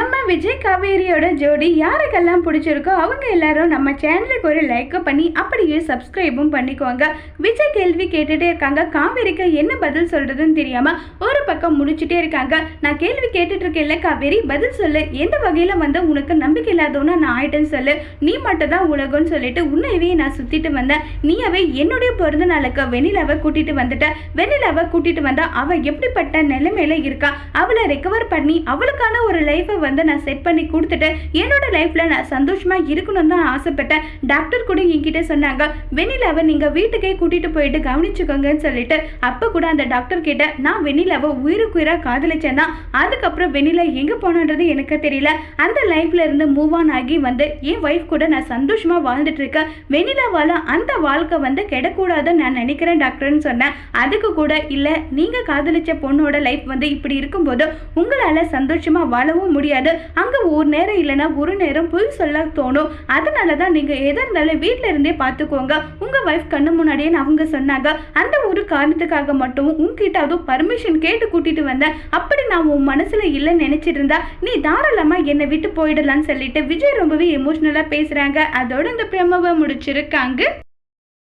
நம்ம விஜய் காவேரியோட ஜோடி யாருக்கெல்லாம் பிடிச்சிருக்கோ அவங்க எல்லாரும் நம்ம சேனலுக்கு ஒரு லைக்கும் பண்ணி அப்படியே சப்ஸ்கிரைபும் பண்ணிக்கோங்க. விஜய் கேள்வி கேட்டுட்டே இருக்காங்க. காவேரிக்கு என்ன பதில் சொல்றதுன்னு தெரியாம ஒரு பக்கம் முடிச்சுட்டே இருக்காங்க. நான் கேள்வி கேட்டுட்டு இருக்கேன்ல காவேரி பதில் சொல்லு. எந்த வகையில வந்து உனக்கு நம்பிக்கை இல்லாதவனா நான் ஆயிட்டேன்னு சொல்லு. நீ மட்டும் தான் உலகம்னு சொல்லிட்டு உன்னையவே நான் சுத்திட்டு வந்தேன். நீயவே என்னுடைய பிறந்த நாளுக்கு வெண்ணிலாவை கூட்டிட்டு வந்துட்ட. வெண்ணிலாவை கூட்டிட்டு வந்தா அவ எப்படிப்பட்ட நிலைமையில இருக்கா? அவளை ரெக்கவர் பண்ணி அவளுக்கான ஒரு லைஃபை வந்து நான் செட் பண்ணி கொடுத்துட்டு என்னோட லைஃப்ல நான் சந்தோஷமா இருக்கணும்னு தான் ஆசைப்பட்டேன். டாக்டர் கூட என்கிட்ட சொன்னாங்க வெண்ணிலாவை நீங்க வீட்டுக்கே கூட்டிட்டு போயிட்டு கவனிச்சுக்கோங்கன்னு சொல்லிட்டு அப்ப கூட அந்த டாக்டர் கிட்ட நான் வெண்ணிலாவை உயிருக்கு உயிரா காதலிச்சேன்னா அதுக்கப்புறம் வெண்ணிலா எங்க போனன்றது எனக்கு தெரியல. அந்த லைஃப்ல இருந்து மூவ் ஆன் ஆகி வந்து என் ஒய்ஃப் கூட நான் சந்தோஷமா வாழ்ந்துட்டு இருக்கேன். வெண்ணிலாவால அந்த வாழ்க்கை வந்து கெடக்கூடாதுன்னு நான் நினைக்கிறேன் டாக்டர்னு சொன்னேன். அதுக்கு கூட இல்ல நீங்க காதலிச்ச பொண்ணோட லைஃப் வந்து இப்படி இருக்கும்போது உங்களால சந்தோஷமா வாழவும் முடியாது. அங்க ஒரு நேரம் இல்லைன்னா ஒரு நேரம் பொய் சொல்ல தோணும். அதனால தான் நீங்க எதாக இருந்தாலும் வீட்ல இருந்தே பார்த்துக்கோங்க. உங்க ஒய்ஃப் கண்ணு முன்னாடியே அவங்க சொன்னாங்க. அந்த ஒரு காரணத்துக்காக மட்டும் உன்கிட்ட அதுவும் பர்மிஷன் கேட்டு கூட்டிட்டு வந்தேன். அப்படி நான் உன் மனசுல இல்லைன்னு நினைச்சிட்டு இருந்தா நீ தாராளமா என்னை விட்டு போயிடலாம்னு சொல்லிட்டு விஜய் ரொம்பவே எமோஷ்னலாக பேசுறாங்க. அதோட இந்த பிரமவை முடிச்சிருக்காங்க.